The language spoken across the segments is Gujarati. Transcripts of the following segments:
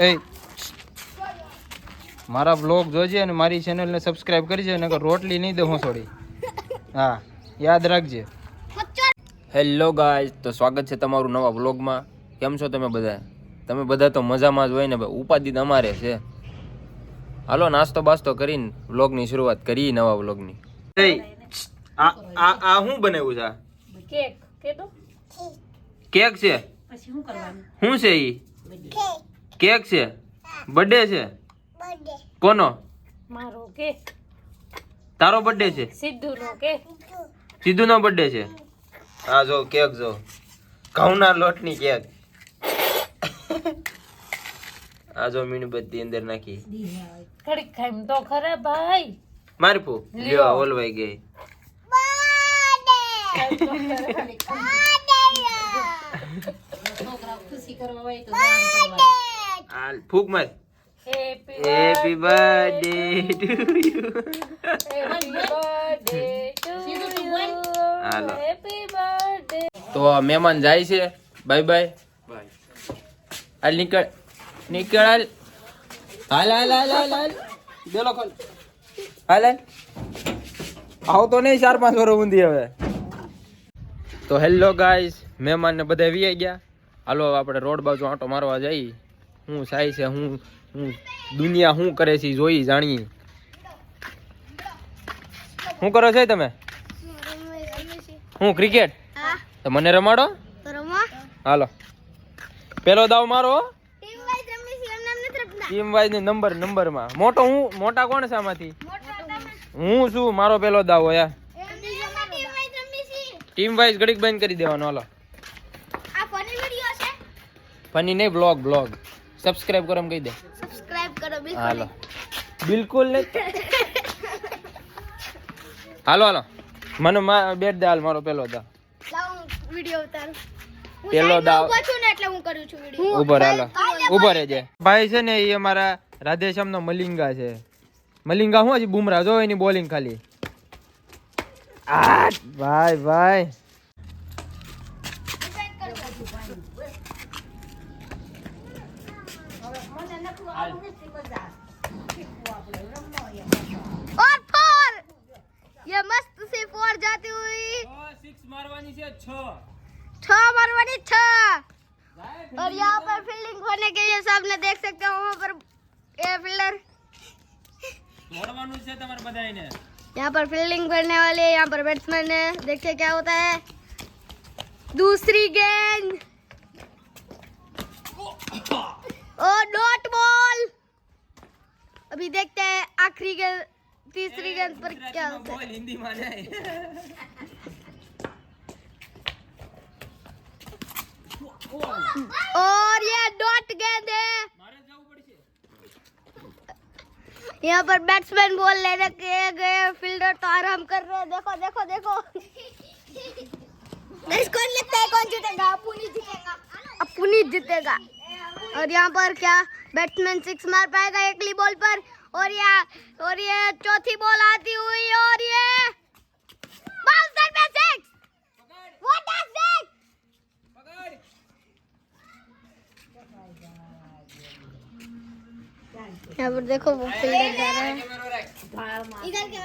એ મારા બ્લોગ જોજે અને મારી ચેનલને સબસ્ક્રાઇબ કરજે અને રોટલી નહીં દે છોડી હા યાદ રાખજે. હેલો ગાય તો સ્વાગત છે તમારું નવા બ્લોગમાં કેમ છો તમે બધા? તમે બધા તો મજામાં જ હોય ને ભાઈ ઉપાધિ તમારે અમારે છે. હાલો નાસ્તો બાસ્તો કરીને વ્લોગની શરૂઆત કરીએ નવા વ્લોગની આ આ આ શું બનાવ્યું છે? કેક કેક છે? પછી શું કરવાનું? શું છે ઈ? કેક છે? બર્થડે છે? કોનો? મારો કેક. તારો બર્થડે છે? સિદ્ધુ નો કેક. સિદ્ધુ નો બર્થડે છે? આ જો કેક જો. ઘઉંના લોટની કેક. આ જો મીણબત્તી અંદર નાખી. કડક ખાઈમ તો ખરા ભાઈ. મારી ફૂ. લ્યો ઓલવાઈ ગઈ. હાલ ફૂક માર happy happy birthday to you happy birthday to hello. You happy birthday તો આ મહેમાન જાય છે. બાય બાય હાલ નીકળ. નીકળ હાલ. હાલ હાલ હાલ હાલ હાલ. બેલો ખોલ. હાલ હાલ. આવતો નહીં ચાર પાંચ વર્ષ ઊંધી હવે. તો હેલો ગાઈસ મહેમાન ને બધા વી ગયા. હાલો આપણે રોડ બાજુ આંટો મારવા જઈ. હું થાય છે હું હું દુનિયા શું કરે છે જોઈ જાણીએ. શું કરો છો તમે? હું ક્રિકેટ? તો મને રમાડો? હાલો. પેલો દાવ મારો? ટીમ વાઇઝની. નંબર નંબરમાં મોટો હું મોટા કોણ છે આમાંથી? હું છું મારો પેલો દાવ હોય ટીમ વાઇઝ ઘડીક બંધ કરી દેવાનો હાલો. ફની નહીં બ્લોગ બ્લોગ સબસ્ક્રાઇબ કરો એમ કહી દે. હાલો. બિલકુલ નહીં હાલો હાલો. મને મા- બેટ દે હાલ મારો પેલો દાવ પેલો દાવ ઊભો હાલો. ઊભો રહેજે. ભાઈ છે ને એ અમારા રાધેશ્યામ નો મલિંગા છે. મલિંગા હું હજી બુમરા જો એની બોલિંગ ખાલી? આ ભાઈ ભાઈ. और ये मस्त से फोर जाती हुई छ। छ और यहाँ पर फील्डिंग होने के लिए सामने देख सकते हो वहाँ पर फील्डर यहाँ पर फील्डिंग करने वाले यहाँ पर बैट्समैन है देखिए क्या होता है। दूसरी गेंद अभी देखते हैं आखिरी गेंद तीसरी गेंद पर क्या होता है। हिंदी माने और ये डॉट गेंद है। यहाँ पर बैट्समैन बॉल लेने के गए फील्डर तो आराम कर रहे हैं। देखो देखो देखो। कौन लगता है कौन जीतेगा? पुनीत जीतेगा। अब जीतेगा। और यहाँ पर क्या? बैट्समैन सिक्स मार पाएगा एकली बॉल पर। और यहाँ और ये चौथी बॉल आती हुई और ये बाउंसर पे सिक्स व्हाट इज दिस यहाँ पर देखो वो फील्डर जा रहा है इधर के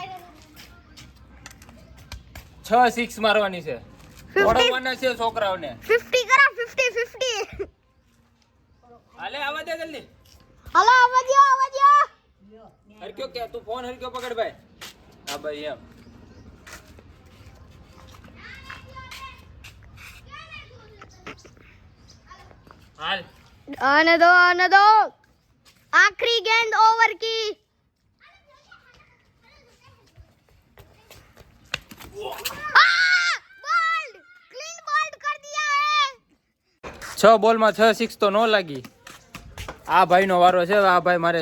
છ સિક્સ મારવાની છે फिफ्टी દોડવાના છે છોકરાઓને फिफ्टी करा फिफ्टी फिफ्टी હાલે આવા દે જલ્દી हेलो आवाजियो आवाजियो હરક્યો કે તું ફોન હરક્યો પકડ ભાઈ. હા ભાઈ એમ. હાલ. આને દો આને દો. આખરી ગેંદ ઓવર કી. છ બોલમાં છ સિક્સ તો ન લાગી. આ ભાઈનો વારો છે આ ભાઈ મારે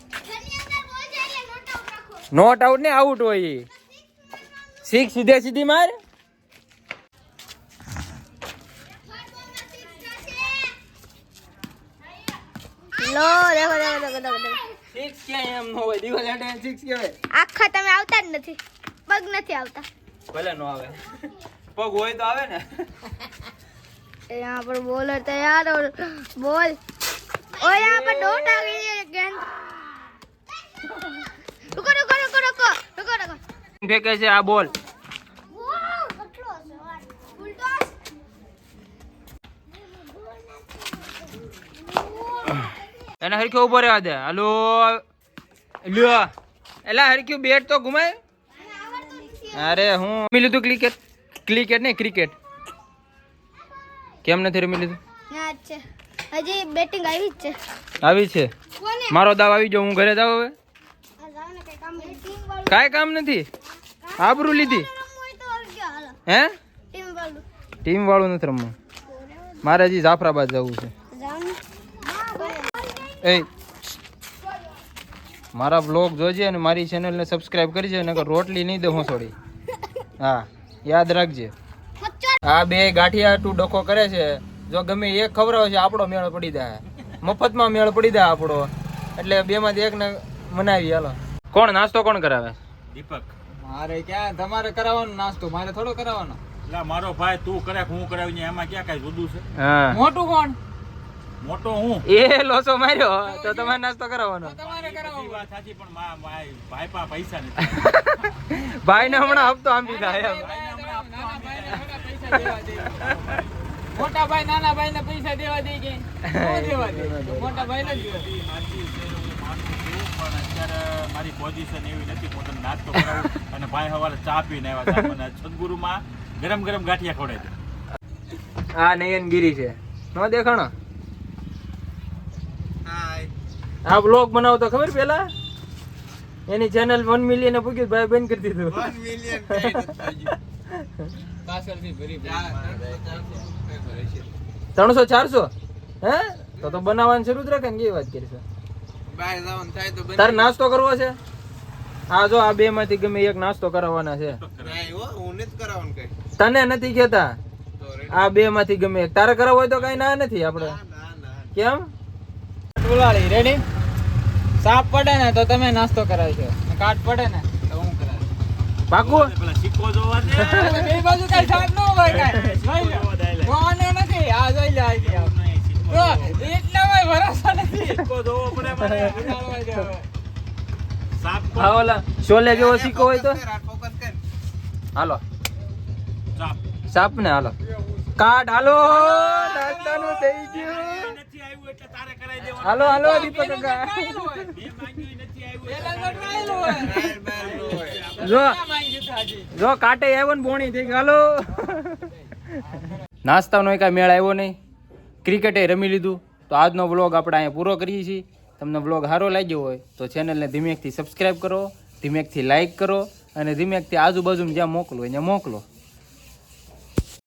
નોટ આઉટ ને આઉટ હોય ઈ. સિક્સ સીધે સીધી માર લો દેખો દેખો દેખો દેખો દેખો સિક્સ ક્યાંય એમ ન હોય દિવસ હેઠે સિક્સ કહેવાય આખા તમે આવતા જ નથી પગ નથી આવતા ભલે નો આવે પગ હોય તો આવે ને यहाँ पर बॉलर तैयार और बॉल और यहाँ पर डॉट आ गई है गेंद ફેંકે છે આ બોલ. એને હરખ્યો ઊભો રહેવા દે. હલો. લ્યો. એલા હરખ્યું બેટ તો ઘુમાય અરે હું રમી લીધું ક્રિકેટ. ક્રિકેટ નહીં ક્રિકેટ. કેમ નથી રમી લીધું? હજી બેટિંગ આવી જ છે. આવી છે. મારો દાવ આવી જાવ હું ઘરે જાઉં હવે. કાંઈ કામ નથી? આબરૂ લીધી? હે? ટીમ વાળું નથી રમવું. મારે હજી જાફરાબાદ જવું છે. એ, મારા બ્લોગ જોજે અને મારી ચેનલને સબસ્ક્રાઇબ કરજે, નકર રોટલી નહીં દઉં છોડી હા, યાદ રાખજે. આ બે ગાંઠિયા તું ડખો કરે છે. જો ગમે એક ખવડાવે છે, આપણો મેળ પડી જાય. મફતમાં મેળ પડી જાય આપણો. એટલે બેમાંથી એકને મનાવી, હાલો. કોણ નાસ્તો કોણ કરાવે? દીપક. મારે ક્યાં તમારે કરાવવાનો નાસ્તો મારે થોડો કરાવવાનો. એટલે મારો ભાઈ તું કરે હું કરાવી એમાં ક્યાં કઈ જુદું છે? હા. મોટું કોણ? મોટો હું? એ લોસો માર્યો તો તમારે નાસ્તો કરાવવાનો. તમારે કરાવવાનો વાત સાચી પણ મા- ભાઈ ભાઈ પા પૈસા નથી. ભાઈ ને હમણાં હપ્તો આંબી દીધા એમ. નાના ભાઈને થોડા પૈસા દેવા દે. મોટા ભાઈ નાના ભાઈ ને પૈસા દેવા દે કે? દેવા દે? મોટા ભાઈ ને જ પણ અત્યારે મારી પોઝિશન એવી નથી હું તમને નાસ્તો કરાવું અને ભાઈ સવારે ચા પીને આવ્યા મને સદગુરુમાં ગરમ ગરમ ગાંઠિયા ખવડાવી દે આ નયનગીરી છે નો દેખાણો આ બ્લોગ બનાવતો ખબર પેલા એની ચેનલ વન મિલિયન પૂગ્યું ભાઈ બંધ કરી દીધું પાછળથી ભરી ત્રણસો ચારસો હે તો તો બનાવવાનું શરૂ જ રાખે ને કેવી વાત કરીશું તારે નાસ્તો કરવો છે? હા જો આ બે માંથી ગમે એક નાસ્તો કરાવવાના છે. તને નથી કેતા આ બે માંથી ગમે એક. તારે કરાવવો હોય તો કઈ ના નથી આપણે. કેમ? ટુલાળી રેડી સાપ પડે ને તો તમે નાસ્તો કરાવશો ને કાટ પડે ને તો હું પાકું? પેલા સિક્કો જોવા દે. બે બાજુ કઈ સાપ ન હોય કાંઈ. જોઈ લો. નથી. આ જોઈ લો. હા, ઓલા શોલે જેવો સિક્કો હોય તો. હાલો. સાપ હાલો. કાટ હાલો. હાલો હાલો. જો? જો કાટે આવ્યો ને બોણી થઈ હાલો. નાસ્તાનો કાંઈ મેળ આવ્યો નહીં. ક્રિકેટે રમી લીધું. તો આજનો વ્લોગ આપણે અહીંયા પૂરો કરીએ છીએ. તમને વ્લોગ સારો લાગ્યો હોય તો ચેનલને ધીમેકથી સબસ્ક્રાઈબ કરો, ધીમેકથી લાઇક કરો અને ધીમેકથી આજુબાજુમાં જ્યાં મોકલો ત્યાં મોકલો.